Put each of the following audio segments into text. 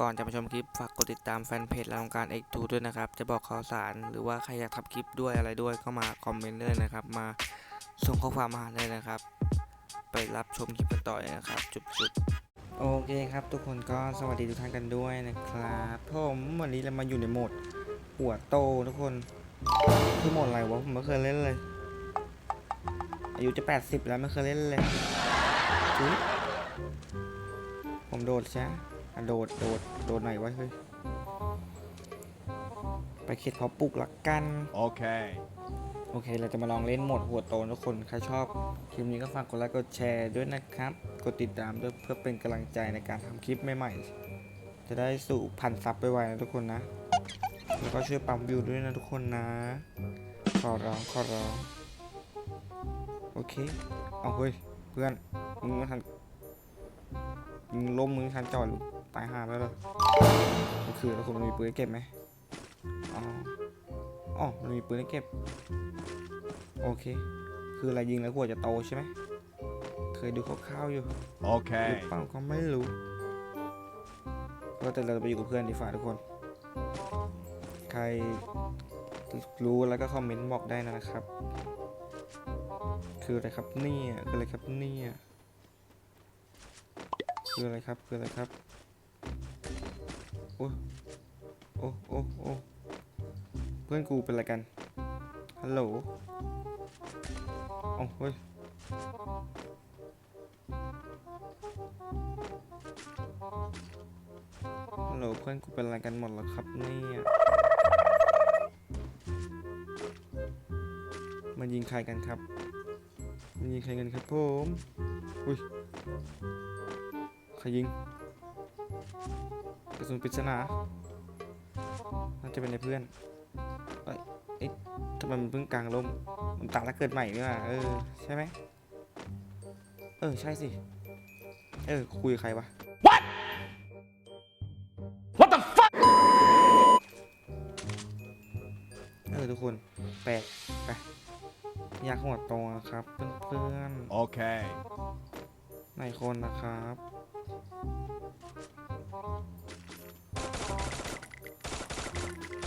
ก่อนจะมาชมคลิปฝากกดติดตามแฟนเพจและองการ X2 ด้วยนะครับ จะบอกข่าวสารหรือว่าใครอยากทำคลิปด้วยอะไรด้วยก็มาคอมเมนต์ได้เลยนะครับ มาส่งข้อความมาเลยนะครับ ไปรับชมคลิปกันต่อเลยนะครับ จุดๆโอเคครับ ทุกคนก็สวัสดีทุกท่านกันด้วยนะครับผมวันนี้เรามาอยู่ในโหมดหัวโตทุกคนคือโหมดอะไรวะผมไม่เคยเล่นเลย อายุจะ 80 แล้วไม่เคยเล่นเลยผมโดดใช่ โดดโดดโดดไหนวะเฮ้ยไปเข็ดพอปลุกละกัน Okay. โอเค เราจะมาลองเล่นโหมดหัวโตทุกคน ใครชอบคลิปนี้ก็ฝากกดไลค์ กดแชร์ด้วยนะครับ กดติดตามด้วยเพื่อเป็นกำลังใจในการทำคลิปใหม่ๆ จะได้สู่พันซับไปไวๆนะทุกคนนะ แล้วก็ช่วยปั๊มวิวด้วยนะทุกคนนะ ขอร้อง ขอร้อง โอเค เอาเฮ้ย เพื่อน มึงไม่ทันมึงล้มมึงไม่ทันจอด ตายห่าแล้วเหรอก็คือแล้วคุณมันมีปืนให้เก็บไหมอ๋ออ๋อมันมีปืนให้เก็บ โอเค คืออะไรยิงแล้วหัวจะโตใช่ไหมเคยดูคร่าวๆอยู่หรือ Okay. เปล่าก็ไม่รู้ ก็แต่เราจะไปอยู่กับเพื่อนดีฝ่าทุกคน ใครรู้แล้วก็คอมเมนต์บอกได้นะครับ คืออะไรครับเนี่ย คืออะไรครับเนี่ย คืออะไรครับ คืออะไรครับโอ้โอ้โอ้โอ้เพื่อนกูเป็นอะไรกัน ฮัลโหลเอ้เฮ้ยฮัลโหลเพื่อนกูเป็นอะไรกันหมดแล้วครับเนี่ยมันยิงใครกันครับ มันยิงใครกันครับผม อุ้ย ใครยิง กระสุนปริศนาน่าจะเป็นในเพื่อนเอ้ยเอ๊ะทำไมมันเพิ่งกลางลมมันตายแล้วเกิดใหม่นี่หว่าเออใช่ไหมเออใช่สิ เออคุยกับใครวะ What the fuck? เออทุกคนแปลกไปอยากหัวโตนะครับเพื่อน Okay. ๆในคนนะครับ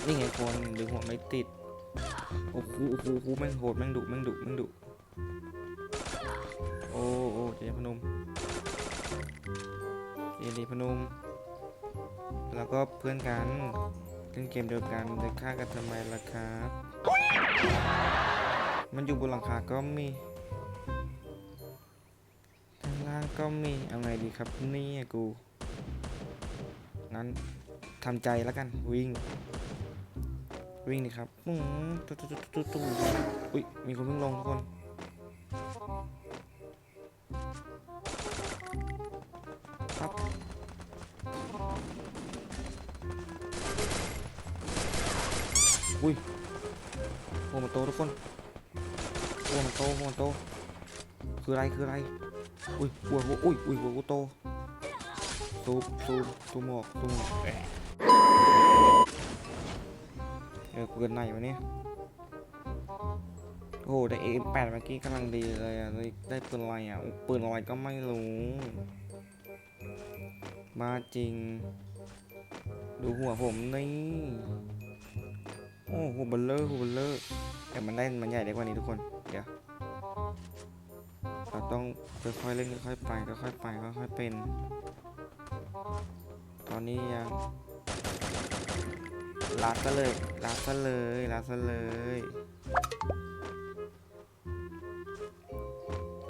นี่ไงคนดึงหัวไม่ติด โอ้โหโอ้โหโอ้โหแม่งโหดแม่งดุแม่งดุแม่งดุโอ้โอ้เจพนมเจดีพนม แล้วก็เพื่อนกันเล่นเกมเดียวกันจะฆ่ากันทำไมล่ะครับมันอยู่บนหลังคาก็มีข้างล่างก็มี เอาไงดีครับนี่กู งั้นทำใจแล้วกันวิ่ง วิ่งดิครับอืมตุ๊ตุ๊ตุ๊ตุ๊ตุ๊อุ้ยมีคนเพิ่งลงทุกคน ครับ อุ้ยหัวมันโตทุกคนหัวมันโตหัวมันโต คืออะไร คืออะไร อุ้ยหัวหัวอุ้ยอุ้ยหัวกูโตซูมซูมซูมออกซูมออก กินไหนวะเนี่ยโอ้โหได้เอ็มแปดเมื่อกี้กำลังดีเลยอะได้ได้ปืนอะไรอะปืนอะไรก็ไม่รู้มาจริง ดูหัวผมนี่โอ้หัวเบลเลอร์หัวเบลเลอร์แต่มันได้มันใหญ่ได้กว่านี้ทุกคน เดี๋ยวเราต้องค่อยๆเล่นค่อยๆไปค่อยๆไปค่อยๆเป็น ตอนนี้ยัง ลาดซะเลยลาดซะเลยลาดซะเลย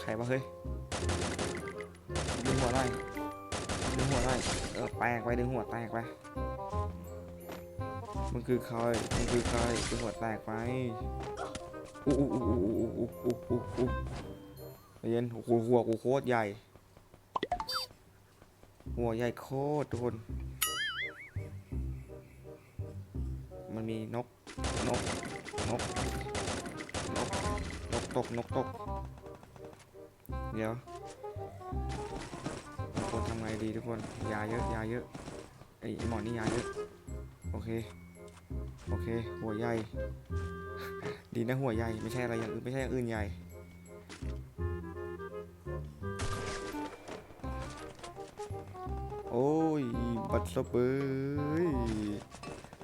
ใครวะเฮ้ยดึงหัวไล่อยดึงหัวไล่อยเออแตกไปดึงหัวแตกไปมันคือใครมันคือใครดึงหัวแตกไปอู้อู้อู้อู้อู้อู้อู้อู้อู้ใจเย็นโอ้โหหัวกูโคตรใหญ่ หัวใหญ่โคตรทุกคน มันมีนก นก นก นก นกตก นกตก เดี๋ยวทุกคนทำไงดีทุกคน ยาเยอะ ยาเยอะไอ้หมอนี่ยาเยอะ โอเค โอเค หัวใหญ่ ดีนะหัวใหญ่ ไม่ใช่อะไรอย่างอื่น ไม่ใช่อย่างอื่นใหญ่โอ้ยปัดซบเอ้ย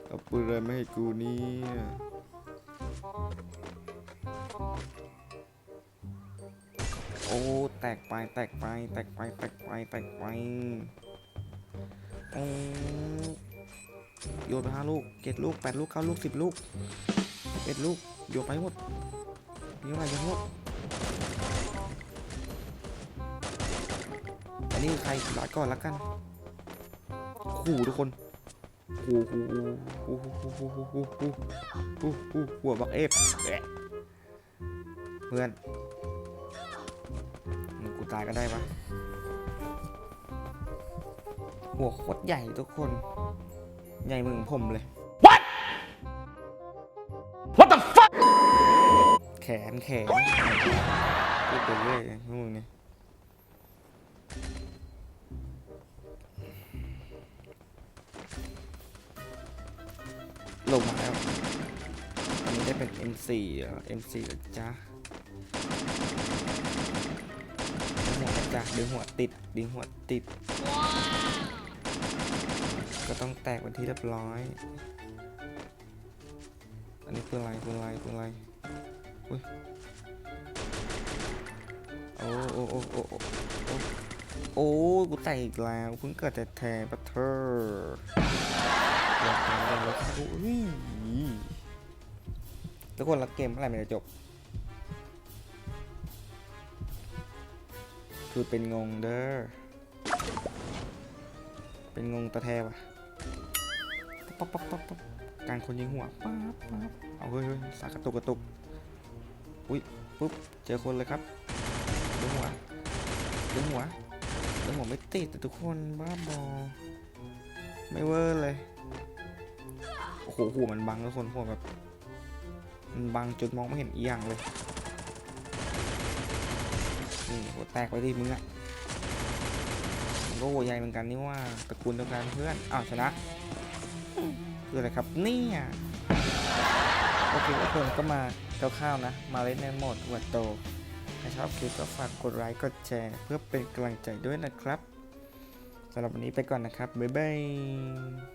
เอาปืนอะไรมาให้กูเนี่ยโอ้ แตกไป แตกไป แตกไป แตกไป แตกไปโอ้โยนไปห้าลูกเจ็ดลูกแปดลูกเก้าลูกสิบลูกเอ็ดลูกโยนไปหมดนี่อะไรยังหมดอันนี้ใครลาก่อนละกันขู่ทุกคน ขู่ขู่ขู่ขู่ขู่ขู่ขู่ขู่ขู่ขู่หัวบักเอฟเพื่อนมึงกูตายก็ได้ปะหัวโคตรใหญ่ทุกคน ใหญ่มึงผมเลย What What the fuck แขนแขนพูดไปเรื่อยพวกมึงเนี่ย ลงมาแล้ว อันนี้ได้เป็น M4 เหรอ M4 เหรอจ้าดึงหัวนะจ้ะดึงหัวติด ดึงหัวติด ก็ต้องแตกเป็นที่เรียบร้อย อันนี้คืออะไรคืออะไรคืออะไรอุ้ยโอ้โอ้โอ้โอ้โอ้โอ้โอ้กูแตกอีกแล้วเพิ่งเกิดแต่แทนปะเธออ ยากทำกันแล้วครับอุ้ยทุกคนรักเกมเมื่อไหร่มันจะจบคือเป็นงงเด้อ เป็นงงตะแทวะปั๊บปั๊บปั๊บปั๊บการคนยิงหัวปั๊บปั๊บเอาเฮ้ยเฮ้ยสากกระตุกกระตุก อุ้ยปุ๊บเจอคนเลยครับดึงหัวดึงหัวดึงหัวไม่ติดแต่ทุกคนบ้าบอไม่เวอร์เลย โอ้โหหัวมันบังทุกคนหัวแบบมันบังจนมองไม่เห็นอีหยังเลยนี่หัวแตกไปดิมึงอะมันก็หัวใหญ่เหมือนกันนี่ว่าตระกูลเดียวกันเพื่อนอ้าวชนะคืออะไรครับเนี่ยโอเคทุกคนก็มาคร่าวๆนะ มาเล่นในโหมดหัวโตถ้าชอบคลิปก็ฝากกดไลค์กดแชร์เพื่อเป็นกำลังใจด้วยนะครับสำหรับวันนี้ไปก่อนนะครับ บ๊ายบาย